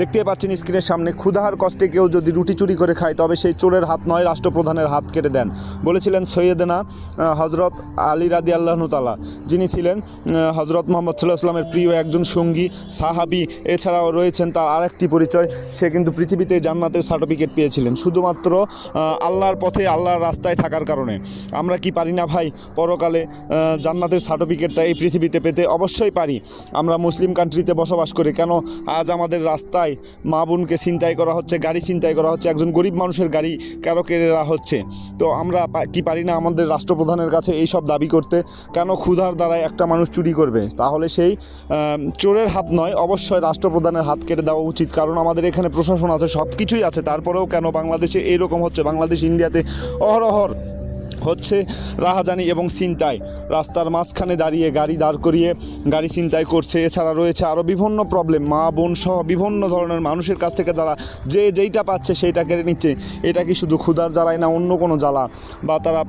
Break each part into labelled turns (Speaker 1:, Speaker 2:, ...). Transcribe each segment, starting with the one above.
Speaker 1: দেখতে পাচ্ছেন স্ক্রিনের সামনে, ক্ষুধার কষ্টে কেউ যদি রুটি চুরি করে খায়, তবে সেই চোরের হাত নয়, রাষ্ট্রপ্রধানের হাত কেটে দেন। বলেছিলেন সৈয়দেনা হজরত আলী রাদি আল্লাহনু তালা যিনি ছিলেন হজরত মোহাম্মদ সাল্লাহ আসলামের প্রিয় একজন সঙ্গী, সাহাবি, এছাড়াও রয়েছেন তার আরেকটি পরিচয়, সে কিন্তু পৃথিবীতে জান্নাতের সার্টিফিকেট পেয়েছিলেন। শুধুমাত্র আল্লাহর পথে, আল্লাহর রাস্তায় থাকার কারণে। আমরা কি পারি না ভাই? পরকালে জান্নাতের সার্টিফিকেটটা এই পৃথিবীতে পেতে অবশ্যই পারি। আমরা মুসলিম কান্ট্রিতে বসবাস করি, কেন আজ আমাদের রাস্তায় মা বোনকে ছিনতাই করা হচ্ছে, গাড়ি ছিনতাই করা হচ্ছে, একজন গরিব মানুষের গাড়ি কারও কেড়েরা হচ্ছে। তো আমরা কি পারি না আমাদের রাষ্ট্রপ্রধানের কাছে এই সব দাবি করতে? কেন ক্ষুধার দ্বারাই একটা মানুষ চুরি করবে? তাহলে সেই চোরের হাত নয়, অবশ্যই রাষ্ট্রপ্রধানের হাত কেটে দেওয়া উচিত। কারণ আমাদের এখানে প্রশাসন আছে সব কিছুই আছে। তারপরেও কেন বাংলাদেশে এইরকম হচ্ছে? বাংলাদেশ ইন্ডিয়াতে অহরহর হচ্ছে রাহাজানি এবং ছিনতাই রাস্তার মাঝখানে দাঁড়িয়ে গাড়ি দাঁড় করিয়ে গাড়ি ছিনতাই করছে। এছাড়া রয়েছে আরও বিভিন্ন প্রবলেম মা, বোন সহ বিভিন্ন ধরনের মানুষের কাছ থেকে যারা যে যেইটা পাচ্ছে সেইটা কেড়ে নিচ্ছে। এটা কি শুধু ক্ষুধার জ্বালায় না অন্য কোনো জ্বালা? বা তারা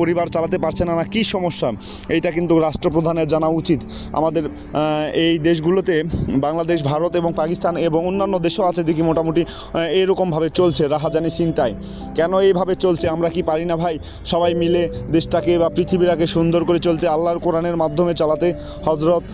Speaker 1: পরিবার চালাতে পারছে না না কী সমস্যা? এইটা কিন্তু রাষ্ট্রপ্রধানের জানা উচিত। আমাদের এই দেশগুলোতে বাংলাদেশ, ভারত এবং পাকিস্তান এবং অন্যান্য দেশও আছে দেখি মোটামুটি এরকমভাবে চলছে রাহাজানি চিন্তায় কেন এইভাবে চলছে? আমরা কি পারি না ভাই? সবাই মিলে দেশটাকে বা পৃথিবীটাকে সুন্দর করে চলতে আল্লাহর কোরআনের মাধ্যমে চালাতে হজরত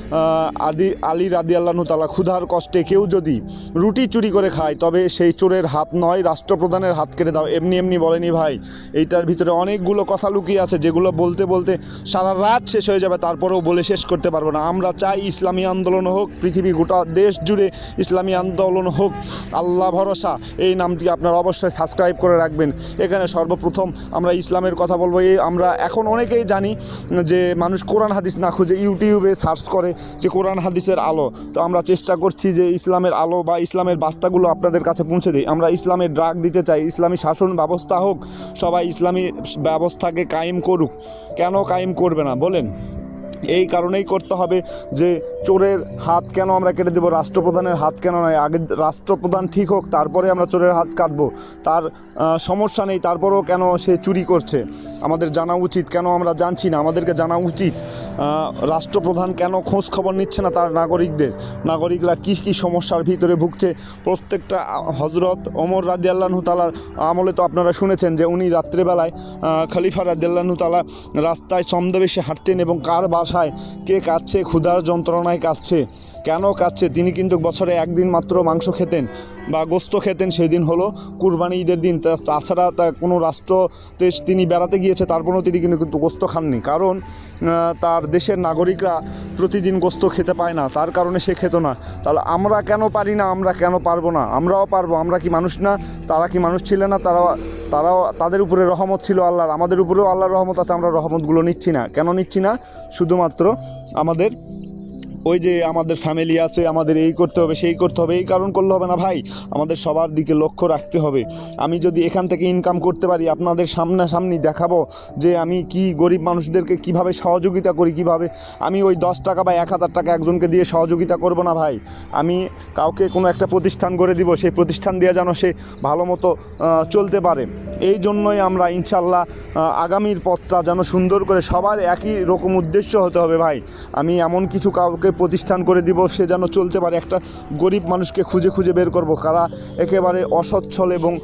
Speaker 1: আদি, আলী রাদি আল্লাহ তালা ক্ষুধার কষ্টে কেউ যদি রুটি চুরি করে খায়, তবে সেই চোরের হাত নয়, রাষ্ট্রপ্রধানের হাত কেটে দাও। এমনি এমনি বলেনি ভাই, এইটার ভিতরে অনেকগুলো কথা লুকিয়ে আছে, যেগুলো বলতে বলতে সারা রাত শেষ হয়ে যাবে, তারপরেও বলে শেষ করতে পারব না। আমরা চাই ইসলামী আন্দোলন হোক, পৃথিবী গোটা দেশ জুড়ে ইসলামী আন্দোলন হোক। আল্লাহ ভরসা, এই নামটি আপনারা অবশ্যই সাবস্ক্রাইব করে রাখবেন। এখানে সর্বপ্রথম আমরা ইসলামের কথা বলব, এই আমরা এখন অনেকেই জানি যে মানুষ কোরআন হাদিস না খুঁজে ইউটিউবে সার্চ করে যে কোরআন হাদিসের আলো। তো আমরা চেষ্টা করছি যে ইসলামের আলো বা ইসলামের বার্তাগুলো আপনাদের কাছে পৌঁছে দিই। আমরা ইসলামের ড্রাগ দিতে চাই, ইসলামী শাসন ব্যবস্থা হোক, সবাই ইসলামী ব্যবস্থাকে কায়েম করুক। কেন কায়েম করবে না? বলেন। এই কারণেই করতে হবে যে চোরের হাত কেন আমরা কেটে দেবো? রাষ্ট্রপ্রধানের হাত কেন নয়? আগে রাষ্ট্রপ্রধান ঠিক হোক, তারপরে আমরা চোরের হাত কাটবো। তার সমস্যা নেই, তারপরেও কেন সে চুরি করছে? আমাদের জানা উচিত, কেন আমরা জানছি না? আমাদেরকে জানা উচিত রাষ্ট্রপ্রধান কেন খোঁজ খবর নিচ্ছে না তার নাগরিকদের? নাগরিকরা কী কী সমস্যার ভিতরে ভুগছে? প্রত্যেকটা হজরত ওমর রাজি আল্লাহু তালার আমলে তো আপনারা শুনেছেন যে উনি রাত্রেবেলায় খলিফা রাজি আল্লাহু তালা রাস্তায় ছন্দবেশে হাঁটতেন এবং কার বাসায় কে কাঁদছে ক্ষুধার যন্ত্রণায় কাঁদছে কেন কাঁদছে তিনি কিন্তু বছরে একদিন মাত্র মাংস খেতেন বা গোস্ত খেতেন সেই দিন হলো কুরবানি ঈদের দিন। তাছাড়া তা কোনো রাষ্ট্রতে তিনি বেড়াতে গিয়েছে, তারপরেও তিনি কিন্তু কিন্তু গোস্ত খাননি। কারণ তার দেশের নাগরিকরা প্রতিদিন গোস্ত খেতে পায় না। তার কারণে সে খেত না। তাহলে আমরা কেন পারি না? আমরা কেন পারব না? আমরাও পারব। আমরা কি মানুষ না? তারা কি মানুষ ছিল না? তারাও তারাও তাদের উপরে রহমত ছিল আল্লাহর। আমাদের উপরেও আল্লাহর রহমত আছে, আমরা রহমতগুলো নিচ্ছি না। কেন নিচ্ছি না? শুধুমাত্র আমাদের ওই যে আমাদের ফ্যামিলি আছে, আমাদের এই করতে হবে, সেই করতে হবে, এই কারণ করলে হবে না ভাই। আমাদের সবার দিকে লক্ষ্য রাখতে হবে। আমি যদি এখান থেকে ইনকাম করতে পারি, আপনাদের সামনাসামনি দেখাবো যে আমি কি গরিব মানুষদেরকে কীভাবে সহযোগিতা করি, কীভাবে আমি ওই দশ টাকা বা এক হাজার টাকা একজনকে দিয়ে সহযোগিতা করব না ভাই। আমি কাউকে কোনো একটা প্রতিষ্ঠান করে দিব, সেই প্রতিষ্ঠান দিয়ে যেন সে ভালো মতো চলতে পারে। এই জন্যই আমরা ইনশাল্লাহ আগামীর পথটা যেন সুন্দর করে সবার একই রকম উদ্দেশ্য হতে হবে ভাই। আমি এমন কিছু কাউকে প্রতিষ্ঠান করে দিব, সে যেন চলতে পারে। একটা গরিব মানুষকে খুঁজে খুঁজে বের করব। কারা একেবারে অসচ্ছল এবং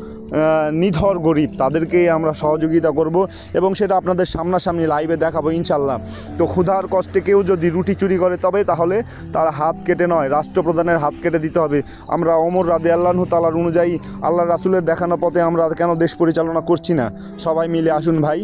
Speaker 1: নিধর গরিব তাদেরকেই আমরা সহযোগিতা করব এবং সেটা আপনাদের সামনাসামনি লাইভে দেখাবো ইনশাল্লাহ তো ক্ষুধার কষ্টে কেউ যদি রুটি চুরি করে, তবে তাহলে তার হাত কেটে নয়, রাষ্ট্রপ্রধানের হাত কেটে দিতে হবে। আমরা অমর রাদে আল্লাহ তালার অনুযায়ী আল্লাহ রাসুলের দেখানো পথে আমরা কেন দেশ পরিচালনা করছি না? সবাই মিলে আসুন ভাই।